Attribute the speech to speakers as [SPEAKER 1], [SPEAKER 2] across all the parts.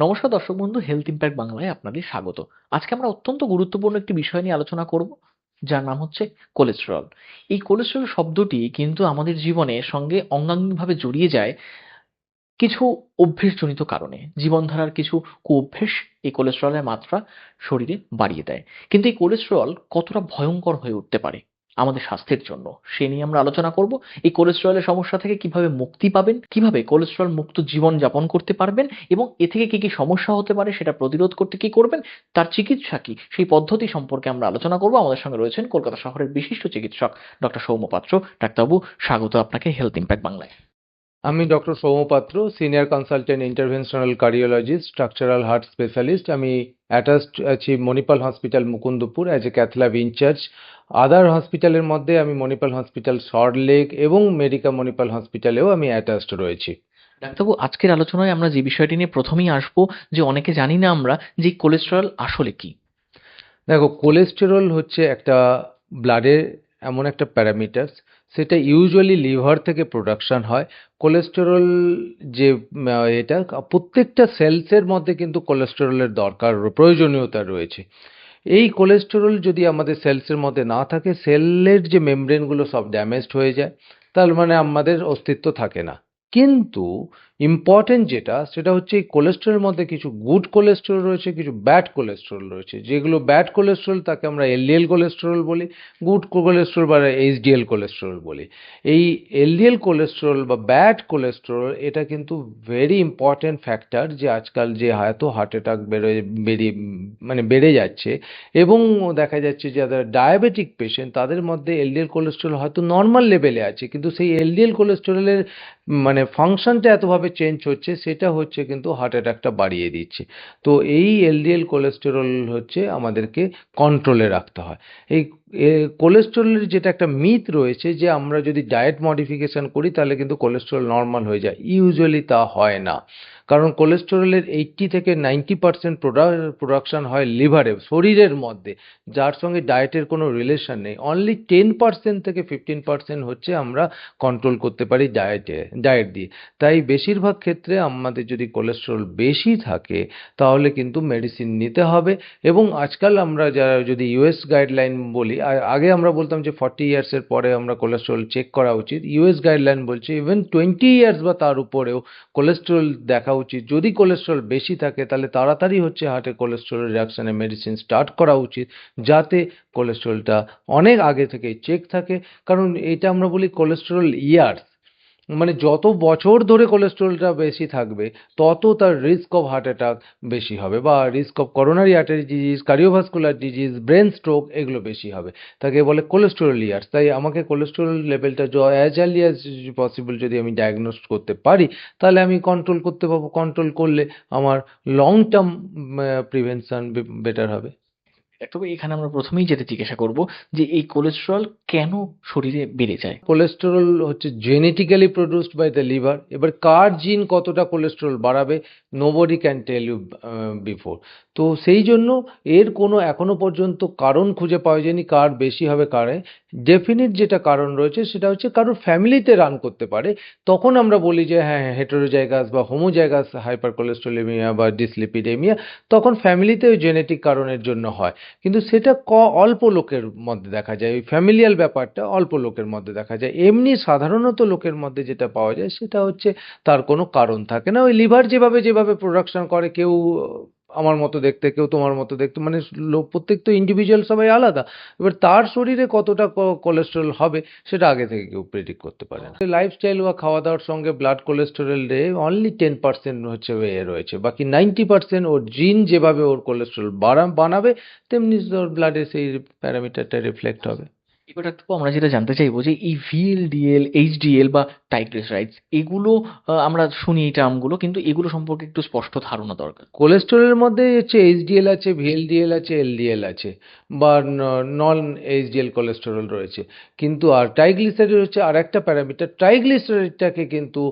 [SPEAKER 1] নমস্কার দর্শক বন্ধু হেলথ ইম্প্যাক্ট বাংলায় আপনাদের স্বাগত। আজকে আমরা অত্যন্ত গুরুত্বপূর্ণ একটি বিষয় নিয়ে আলোচনা করব, যার নাম হচ্ছে কোলেস্টেরল এই কোলেস্টেরল শব্দটি কিন্তু আমাদের জীবনে সঙ্গে অঙ্গাঙ্গিভাবে জড়িয়ে যায় কিছু অভ্যেসজনিত কারণে। জীবনধারার কিছু কুঅভ্যেস এই কোলেস্টেরলের মাত্রা শরীরে বাড়িয়ে দেয়। কিন্তু এই কোলেস্টেরল কতটা ভয়ঙ্কর হয়ে উঠতে পারে? আমাদের স্বাস্থ্যের জন্য। সে নিয়ে আমরা আলোচনা করব। এই কোলেস্ট্রলের সমস্যা থেকে কীভাবে মুক্তি পাবেন, কীভাবে কোলেস্ট্রল মুক্ত জীবন যাপন করতে পারবেন এবং এ থেকে কি কি সমস্যা হতে পারে সেটা প্রতিরোধ করতে কি করবেন, তার চিকিৎসা কি, সেই পদ্ধতি সম্পর্কে আমরা আলোচনা করব। আমাদের সঙ্গে রয়েছেন কলকাতা শহরের বিশিষ্ট চিকিৎসক ডক্টর সৌম্য পাত্র। ডাক্তারবাবু, স্বাগত আপনাকে হেলথ ইম্প্যাক্ট বাংলায়।
[SPEAKER 2] আমি doctor Soumpatra senior consultant interventional cardiologist structural heart specialist. আমি অ্যাটাচড আছি Manipal hospital Mukundapur as a cath lab in charge other হসপিটালের মধ্যে আমি মণিপাল হসপিটাল সল্টলেক এবং মেডিকা মণিপাল হসপিটালেও আমি অ্যাটাচড রয়েছি।
[SPEAKER 1] ডাক্তারবাবু আজকের আলোচনায় আমরা যে বিষয়টি নিয়ে প্রথমেই আসব যে অনেকে জানি না আমরা যে কোলেস্টেরল আসলে কি।
[SPEAKER 2] দেখো কোলেস্টেরল হচ্ছে একটা ব্লাডের এমন একটা প্যারামিটার সেটা ইউজুয়ালি লিভার থেকে প্রোডাকশন হয়। কোলেস্টেরল যে এটা, প্রত্যেকটা সেলসের মধ্যে কিন্তু কোলেস্টেরলের দরকার, প্রয়োজনীয়তা রয়েছে। এই কোলেস্টেরল যদি আমাদের সেলসের মধ্যে না থাকে সেলের যে মেমব্রেনগুলো সব ড্যামেজড হয়ে যায়, তার মানে আমাদের অস্তিত্ব থাকে না। কিন্তু ইম্পর্টেন্ট যেটা, সেটা হচ্ছে এই কোলেস্টেরলের মধ্যে কিছু গুড কোলেস্টেরল রয়েছে, কিছু ব্যাড কোলেস্ট্রল রয়েছে। যেগুলো ব্যাড কোলেস্টেরল তাকে আমরা এলডিএল কোলেস্টেরল বলি গুড কোলেস্টেরল বা এইচডিএল কোলেস্টেরল বলি। এই এলডিএল কোলেস্টেরল বা ব্যাড কোলেস্টেরল এটা কিন্তু ভেরি ইম্পর্টেন্ট ফ্যাক্টর যে আজকাল যে এত হার্ট অ্যাটাক বেড়ে বেরিয়ে মানে বেড়ে যাচ্ছে। এবং দেখা যাচ্ছে যারা ডায়াবেটিক পেশেন্ট তাদের মধ্যে এলডিএল কোলেস্টেরল হয়তো নর্মাল লেভেলে আছে, কিন্তু সেই এলডিএল কোলেস্টেরলের মানে ফাংশনটা এতভাবে চেঞ্জ হচ্ছে, সেটা হচ্ছে কিন্তু হার্ট অ্যাটাকটা বাড়িয়ে দিচ্ছে। তো এই এলডিএল কোলেস্টেরল হচ্ছে আমাদেরকে কন্ট্রোলে রাখতে হয়। এই কোলেস্টেরলের যেটা একটা মিথ রয়েছে যে আমরা যদি ডায়েট মডিফিকেশন করি তাহলে কিন্তু কোলেস্টেরল নর্মাল হয়ে যায়। ইউজুয়ালি তা হয় না। কারণ কোলেস্টেরলের এইট্টি থেকে নাইনটি পার্সেন্ট প্রোডাকশন হয় লিভারে শরীরের মধ্যে। যার সঙ্গে ডায়েটের কোনো রিলেশন নেই। অনলি টেন পার্সেন্ট থেকে ফিফটিন পার্সেন্ট হচ্ছে আমরা কন্ট্রোল করতে পারি ডায়েটে ডায়েট দিয়ে। তাই বেশিরভাগ ক্ষেত্রে আমাদের যদি কোলেস্টেরল বেশি থাকে, তাহলে কিন্তু মেডিসিন নিতে হবে। এবং আজকাল আমরা যারা যদি ইউএস গাইডলাইন বলি আগে আমরা বলতাম যে ফর্টি ইয়ার্সের পরে আমরা কোলেস্ট্রল চেক করা উচিত। ইউএস গাইডলাইন বলছে ইভেন টোয়েন্টি ইয়ার্স বা তার উপরেও কোলেস্ট্রল দেখা উচিত। যদি কোলেস্ট্রল বেশি থাকে, তাহলে তাড়াতাড়ি হচ্ছে হার্টে কোলেস্ট্রল রিডাকশনের মেডিসিন স্টার্ট করা উচিত, যাতে কোলেস্ট্রলটা অনেক আগে থেকে চেক থাকে। কারণ এটা আমরা বলি কোলেস্ট্রল ইয়ার্স মানে যত বছর ধরে কোলেস্ট্রলটা বেশি থাকবে, তত তার রিস্ক অফ হার্ট অ্যাটাক বেশি হবে বা risk of coronary artery disease cardiovascular disease brain stroke এগুলো বেশি হবে। তাকে বলে কোলেস্টেরল ইয়ার্স তাই আমাকে কোলেস্টেরল লেভেলটা অ্যাজ আর্লি অ্যাজ পসিবল যদি আমি ডায়াগনোস করতে পারি, তাহলে আমি কন্ট্রোল করতে পারব কন্ট্রোল করলে আমার লং টার্ম প্রিভেনশন বেটার হবে।
[SPEAKER 1] তবে এখানে আমরা প্রথমেই যেটা জিজ্ঞাসা করব যে এই কোলেস্টেরল কেন শরীরে বেড়ে যায়?
[SPEAKER 2] কোলেস্টেরল হচ্ছে genetically produced by the liver এবার কার জিন কতটা কোলেস্টেরল বাড়াবে nobody can tell you before তো সেই জন্য এর কোনো এখনও পর্যন্ত কারণ খুঁজে পাওয়া যায়নি কার বেশি হবে, কারে ডেফিনিট যেটা কারণ রয়েছে সেটা হচ্ছে কারোর ফ্যামিলিতে রান করতে পারে। তখন আমরা বলি যে হ্যাঁ হেটেরোজাইগাস বা হোমোজাইগাস হাইপার কোলেস্ট্রোলেমিয়া বা ডিসলিপিডেমিয়া তখন ফ্যামিলিতেও জেনেটিক কারণের জন্য হয়। কিন্তু সেটা ক অল্প লোকের মধ্যে দেখা যায়, ওই ফ্যামিলিয়াল ব্যাপারটা অল্প লোকের মধ্যে দেখা যায়। এমনি সাধারণত লোকের মধ্যে যেটা পাওয়া যায় সেটা হচ্ছে তার কোনো কারণ থাকে না। ওই লিভার যেভাবে যেভাবে প্রোডাকশন করে, কেউ আমার মতো দেখতে, কেউ তোমার মতো দেখতে মানে লোক প্রত্যেক তো ইন্ডিভিজুয়াল সবাই আলাদা। এবার তার শরীরে কতটা কোলেস্টেরল হবে, সেটা আগে থেকে কেউ প্রেডিক্ট করতে পারে না। লাইফস্টাইল বা খাওয়া দাওয়ার সঙ্গে ব্লাড কোলেস্টেরল রে অনলি টেন পার্সেন্ট হচ্ছে এ রয়েছে। বাকি নাইনটি পার্সেন্ট ওর জিন যেভাবে ওর কোলেস্টেরল বাড়া, বানাবে, তেমনি ওর ব্লাডে সেই প্যারামিটারটা রিফ্লেক্ট হবে।
[SPEAKER 1] এবার ডাক্তারবাবু আমরা যেটা জানতে চাইব যে এই ভিএলডিএল এইচডিএল বা ট্রাইগ্লিসারাইডস এগুলো আমরা শুনি এই টার্মগুলো কিন্তু এগুলো সম্পর্কে একটু স্পষ্ট ধারণা দরকার।
[SPEAKER 2] কোলেস্টেরলের মধ্যে হচ্ছে এইচডিএল আছে ভিএলডিএল আছে এলডিএল আছে, বা নন এইচডিএল কোলেস্টেরল রয়েছে। কিন্তু আর ট্রাইগ্লিসারিড হচ্ছে আর একটা প্যারামিটার ট্রাইগ্লিসারিডটাকে কিন্তু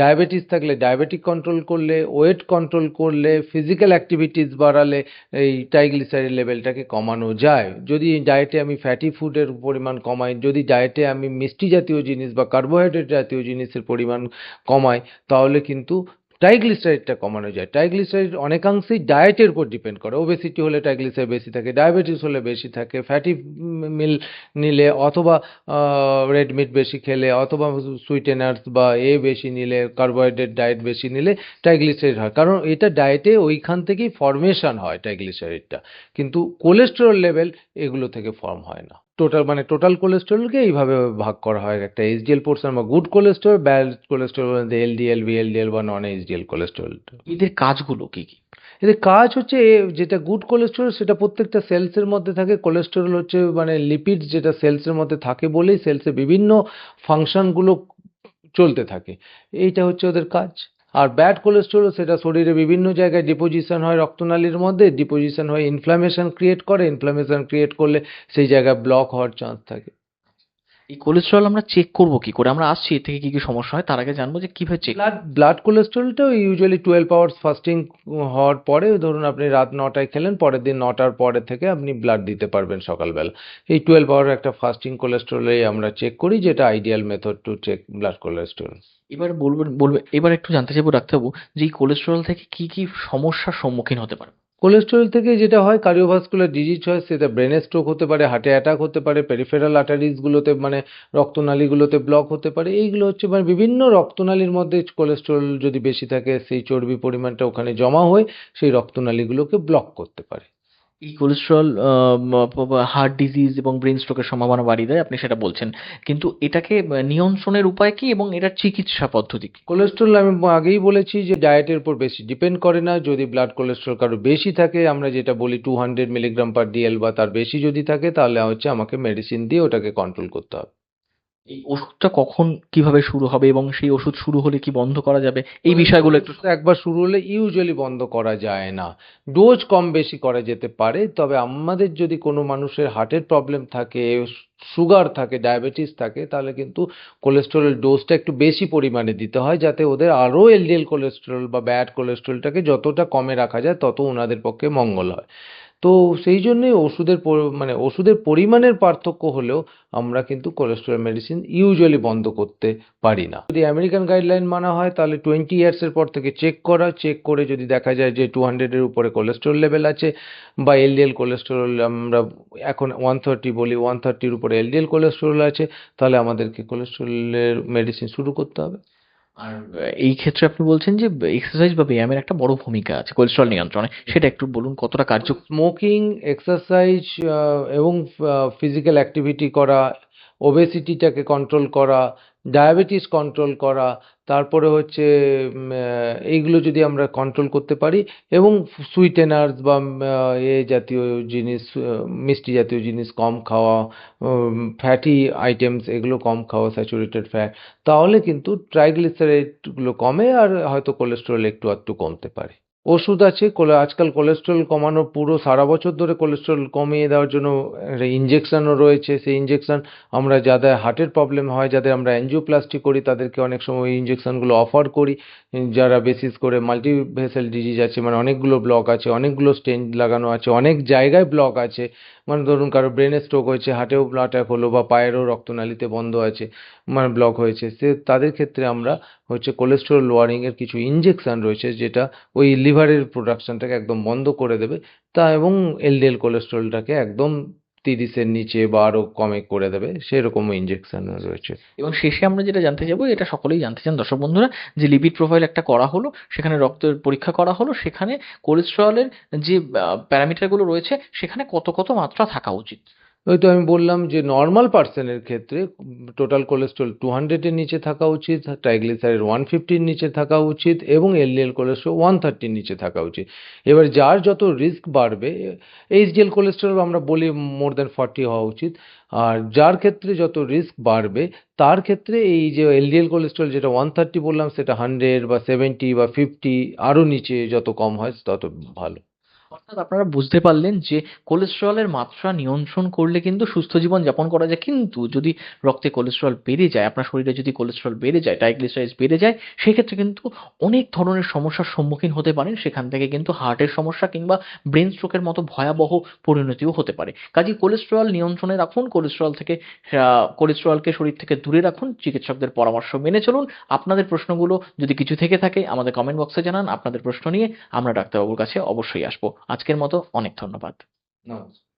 [SPEAKER 2] ডায়াবেটিস থাকলে ডায়াবেটিক কন্ট্রোল করলে ওয়েট কন্ট্রোল করলে ফিজিক্যাল অ্যাক্টিভিটিস বাড়ালে এই ট্রাইগ্লিসারিড লেভেলটাকে কমানো যায়। যদি ডায়েটে আমি ফ্যাটি ফুডের পরিমাণ কমাই। যদি ডায়েটে আমি মিষ্টি জাতীয় জিনিস বা কার্বোহাইড্রেট জাতীয় জিনিসের পরিমাণ কমাই, তাহলে কিন্তু ট্রাইগ্লিসারাইডটা কমানো যায়। ট্রাইগ্লিসারাইড অনেকাংশেই ডায়েটের উপর ডিপেন্ড করে। ওবেসিটি হলে ট্রাইগ্লিসারাইড বেশি থাকে ডায়াবেটিস হলে বেশি থাকে ফ্যাটি মিল নিলে অথবা রেড মিট বেশি খেলে, অথবা সুইটেনার্স বা এ বেশি নিলে কার্বোহাইড্রেট ডায়েট বেশি নিলে ট্রাইগ্লিসারাইড হয়। কারণ এটা ডায়েটে ওইখান থেকেই ফর্মেশন হয় ট্রাইগ্লিসারাইডটা কিন্তু কোলেস্টেরল লেভেল এগুলো থেকে ফর্ম হয় না। টোটাল মানে টোটাল কোলেস্টেরলকে এইভাবে ভাগ করা হয়। একটা এইচডিএল পোর্শন বা good cholesterol bad cholesterol LDL VLDL বা নন এইচডিএল কোলেস্টেরল
[SPEAKER 1] এদের কাজগুলো কি কি?
[SPEAKER 2] এদের কাজ হচ্ছে যেটা গুড কোলেস্টেরল সেটা প্রত্যেকটা সেলসের মধ্যে থাকে। কোলেস্টেরল হচ্ছে মানে লিপিড যেটা সেলসের মধ্যে থাকে বলেই সেলসের বিভিন্ন ফাংশনগুলো চলতে থাকে। এইটা হচ্ছে ওদের কাজ। আর ব্যাড কোলেস্ট্রল সেটা শরীরে বিভিন্ন জায়গায় ডিপোজিশন হয়, রক্তনালীর মধ্যে ডিপোজিশন হয়ে ইনফ্লামেশন ক্রিয়েট করে ইনফ্লামেশন ক্রিয়েট করলে সেই জায়গায় ব্লক হওয়ার চান্স থাকে।
[SPEAKER 1] এই কোলেস্টেরল আমরা চেক করব কি করে? আমরা আসছি এর থেকে কি কি সমস্যা হয়? তার আগে জানব যে কীভাবে চেক
[SPEAKER 2] ব্লাড ব্লাড কোলেস্টেরলটাও ইউজুয়ালি টুয়েলভ আওয়ার্স ফাস্টিং হওয়ার পরে ধরুন আপনি রাত নটায় খেলেন পরের দিন নটার পরে থেকে আপনি ব্লাড দিতে পারবেন সকালবেলা। এই টুয়েলভ আওয়ার একটা ফাস্টিং কোলেস্টেরলেই আমরা চেক করি যেটা ideal method to check blood cholesterol
[SPEAKER 1] এবার বলবেন বলবে এবার একটু জানতে চাইব ডাক্তারবাবু যে এই কোলেস্টেরল থেকে কি কি সমস্যার সম্মুখীন হতে পারে?
[SPEAKER 2] কোলেস্টেরল থেকে যেটা হয় কার্ডিওভাস্কুলার ডিজিজ হয়, সেটা ব্রেনে স্ট্রোক হতে পারে হার্টে অ্যাটাক হতে পারে পেরিফেরাল আর্টারিজগুলোতে মানে রক্তনালীগুলোতে ব্লক হতে পারে। এইগুলো হচ্ছে মানে বিভিন্ন রক্তনালীর মধ্যে কোলেস্টেরল যদি বেশি থাকে, সেই চর্বি পরিমাণটা ওখানে জমা হয়ে সেই রক্তনালীগুলোকে ব্লক করতে পারে।
[SPEAKER 1] এই কোলেস্ট্রল হার্ট ডিজিজ এবং ব্রেন স্ট্রোকের সম্ভাবনা বাড়িয়ে দেয়, আপনি সেটা বলছেন। কিন্তু এটাকে নিয়ন্ত্রণের উপায় কি এবং এটার চিকিৎসা পদ্ধতি
[SPEAKER 2] কোলেস্ট্রল আমি আগেই বলেছি যে ডায়েটের উপর বেশি ডিপেন্ড করে না। যদি ব্লাড কোলেস্ট্রল কারও বেশি থাকে, আমরা যেটা বলি two hundred milligram per DL বা তার বেশি যদি থাকে, তাহলে হচ্ছে আমাকে মেডিসিন দিয়ে ওটাকে কন্ট্রোল করতে হবে।
[SPEAKER 1] এই ওষুধটা কখন কীভাবে শুরু হবে এবং সেই ওষুধ শুরু হলে কি বন্ধ করা যাবে? এই বিষয়গুলো একটু
[SPEAKER 2] একবার শুরু হলে ইউজুয়ালি বন্ধ করা যায় না। ডোজ কম বেশি করা যেতে পারে, তবে আমাদের যদি কোনো মানুষের হার্টের প্রবলেম থাকে সুগার থাকে ডায়াবেটিস থাকে, তাহলে কিন্তু কোলেস্টেরল ডোজটা একটু বেশি পরিমাণে দিতে হয়, যাতে ওদের আরও এলডিএল কোলেস্টেরল বা ব্যাড কোলেস্টেরলটাকে যতটা কমে রাখা যায়, তত ওনাদের পক্ষে মঙ্গল হয়। তো সেই জন্যই ওষুধের মানে ওষুধের পরিমাণের পার্থক্য হলেও আমরা কিন্তু কোলেস্টেরল মেডিসিন ইউজুয়ালি বন্ধ করতে পারি না। যদি আমেরিকান গাইডলাইন মানা হয়, তাহলে টোয়েন্টি ইয়ার্সের পর থেকে চেক করা চেক করে যদি দেখা যায় যে টু হান্ড্রেডের উপরে কোলেস্টেরল লেভেল আছে বা এলডিএল কোলেস্টেরল আমরা এখন ওয়ান থার্টি বলি ওয়ান থার্টির উপরে এলডিএল কোলেস্টেরল আছে, তাহলে আমাদেরকে কোলেস্টেরলের মেডিসিন শুরু করতে হবে।
[SPEAKER 1] আর এই ক্ষেত্রে আপনি বলছেন যে এক্সারসাইজ বা ব্যায়ামের একটা বড় ভূমিকা আছে কোলেস্ট্রল নিয়ন্ত্রণে। সেটা একটু বলুন কতটা কার্য
[SPEAKER 2] স্মোকিং এক্সারসাইজ এবং ফিজিক্যাল অ্যাক্টিভিটি করা ওবেসিটিটাকে কন্ট্রোল করা ডায়াবেটিস কন্ট্রোল করা, তারপরে হচ্ছে এইগুলো যদি আমরা কন্ট্রোল করতে পারি এবং সুইটেনার্স বা এ জাতীয় জিনিস মিষ্টি জাতীয় জিনিস কম খাওয়া ফ্যাটি আইটেমস এগুলো কম খাওয়া স্যাচুরেটেড ফ্যাট তাহলে কিন্তু ট্রাইগ্লিসারাইডগুলো কমে আর হয়তো কোলেস্টেরল একটু একটু কমতে পারে। ওষুধ আছে, কোলে আজকাল কোলেস্ট্রল কমানোর পুরো সারা বছর ধরে কোলেস্ট্রল কমিয়ে দেওয়ার জন্য ইঞ্জেকশনও রয়েছে। সেই ইঞ্জেকশন আমরা যাদের হার্টের প্রবলেম হয়, যাদের আমরা অ্যাঞ্জিওপ্লাস্টি করি, তাদেরকে অনেক সময় ওই ইঞ্জেকশনগুলো অফার করি। যারা বেসিস করে মাল্টিভেসেল ডিজিজ আছে মানে অনেকগুলো ব্লক আছে, অনেকগুলো স্টেন্ট লাগানো আছে, অনেক জায়গায় ব্লক আছে। মানে ধরুন কারও ব্রেনে স্ট্রোক হয়েছে হার্টেও অ্যাটাক হলো বা পায়েরও রক্তনালীতে বন্ধ আছে মানে ব্লক হয়েছে। সে তাদের ক্ষেত্রে আমরা হচ্ছে কোলেস্টেরল লোয়ারিং এর কিছু ইঞ্জেকশান রয়েছে যেটা ওই লিভারের প্রোডাকশানটাকে একদম বন্ধ করে দেবে। তা এবং এলডিএল কোলেস্টেরলটাকে একদম তিরিশের নিচে বা আরও কমে করে দেবে, সেরকম ইঞ্জেকশন রয়েছে।
[SPEAKER 1] এবং শেষে আমরা যেটা জানতে চাইব, এটা সকলেই জানতে চান দর্শক বন্ধুরা, যে লিপিড প্রোফাইল একটা করা হলো, সেখানে রক্তের পরীক্ষা করা হলো, সেখানে কোলেস্টেরলের যে প্যারামিটারগুলো রয়েছে, সেখানে কত কত মাত্রা থাকা উচিত।
[SPEAKER 2] ওই তো আমি বললাম যে নর্মাল পার্সনের ক্ষেত্রে টোটাল কোলেস্ট্রল টু হান্ড্রেডের নিচে থাকা উচিত ট্রাইগ্লিসারাইড ওয়ান ফিফটির নিচে থাকা উচিত এবং এলডিএল কোলেস্ট্রল ওয়ান থার্টির নিচে থাকা উচিত। এবার যার যত রিস্ক বাড়বে এইচডিএল কোলেস্ট্রল আমরা বলি মোর দ্যান ফর্টি হওয়া উচিত। আর যার ক্ষেত্রে যত রিস্ক বাড়বে, তার ক্ষেত্রে এই যে এলডিএল কোলেস্ট্রল যেটা ওয়ান থার্টি বললাম, সেটা হান্ড্রেড বা সেভেন্টি বা ফিফটি আরও নিচে যত কম হয়, তত ভালো।
[SPEAKER 1] অর্থাৎ আপনারা বুঝতে পারলেন যে কোলেস্টেরলের মাত্রা নিয়ন্ত্রণ করলে কিন্তু সুস্থ জীবন যাপন করা যায়। কিন্তু যদি রক্তে কোলেস্টেরল বেড়ে যায়, আপনার শরীরে যদি কোলেস্টেরল বেড়ে যায় ট্রাইগ্লিসারাইডস বেড়ে যায়, সেক্ষেত্রে কিন্তু অনেক ধরনের সমস্যার সম্মুখীন হতে পারেন। সেখান থেকে কিন্তু হার্টের সমস্যা কিংবা ব্রেন স্ট্রোকের মতো ভয়াবহ পরিণতিও হতে পারে। কাজেই কোলেস্টেরল নিয়ন্ত্রণে রাখুন, কোলেস্টেরল থেকে কোলেস্টেরলকে শরীর থেকে দূরে রাখুন। চিকিৎসকদের পরামর্শ মেনে চলুন। আপনাদের প্রশ্নগুলো যদি কিছু থেকে থাকে, আমাদের কমেন্ট বক্সে জানান। আপনাদের প্রশ্ন নিয়ে আমরা ডাক্তারবাবুর কাছে অবশ্যই আসব। আজকের মতো অনেক ধন্যবাদ।
[SPEAKER 2] নমস্কার।